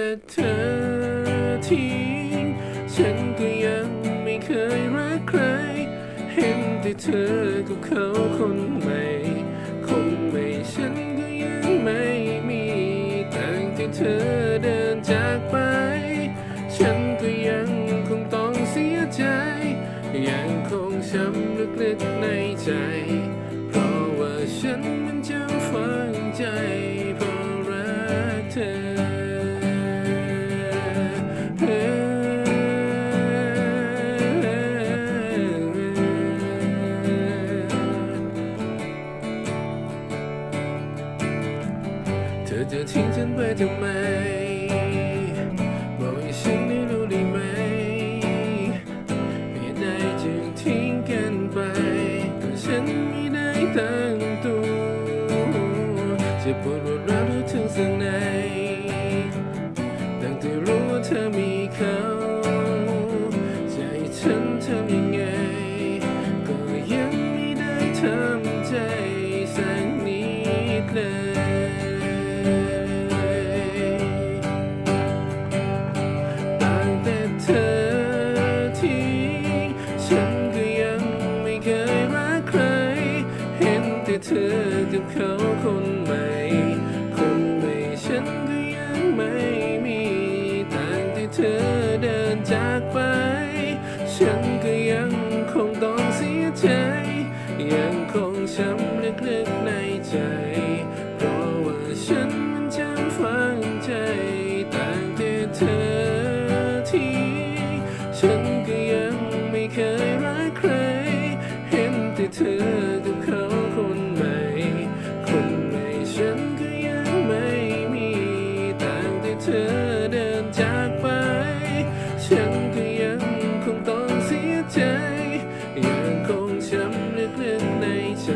แต่เธอทิ้ง ฉันก็ยังไม่เคยรักใคร เห็นแต่เธอกับเขาคนใหม่ คงไม่ฉันก็ยังไม่มีตั้งแต่เธอเดินจากไป ฉันก็ยังคงต้องเสียใจ ยังคงช้ำลึกๆในใจ เพราะว่าฉันมันจำฝังใจ ทิ้งฉันไปทำไมบอกให้ฉันได้รู้ได้ไหมเหตุใดจึงทิ้งกันไปก็ฉันไม่ได้ตั้งตัวจะปวดร้าวรู้ถึงสักไหน เธอกับเขาคนใหม่ คนใหม่ฉันก็ยังไม่มีต่างแต่เธอเดินจากไป ฉันก็ยังคงต้องเสียใจ ยังคงช้ำลึกๆในใจ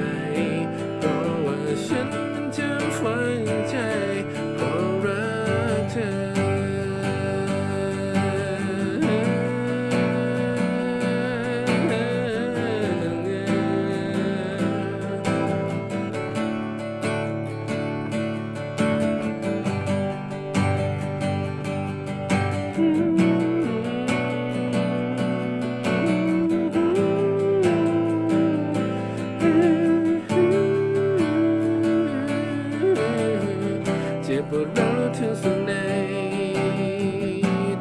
เจ็บปวดร้าวถึงส่วนใด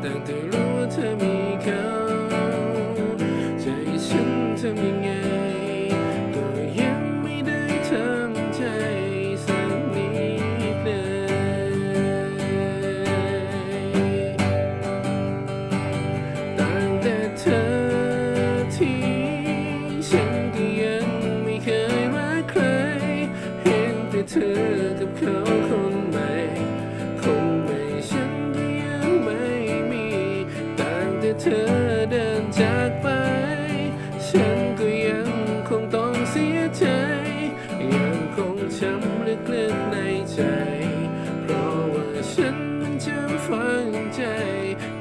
ตั้งแต่รู้ว่าเธอมีเขาใจฉันทำยังไงก็ยังไม่ได้ทำใจสักนิดเลยตั้งแต่เธอทิ้งฉันก็ยังไม่เคยรักใคร เห็นแต่เธอกับเขา ช้ำลึกๆในใจ เพราะว่าฉันมันจำฝังใจ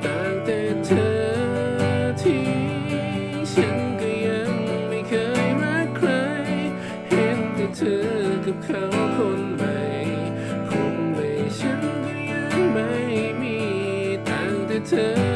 ตั้งแต่เธอทิ้งฉันก็ยังไม่เคยรักใคร เห็นแต่เธอกับเขาคนใหม่คนใหม่ฉันก็ยังไม่มีตั้งแต่เธอ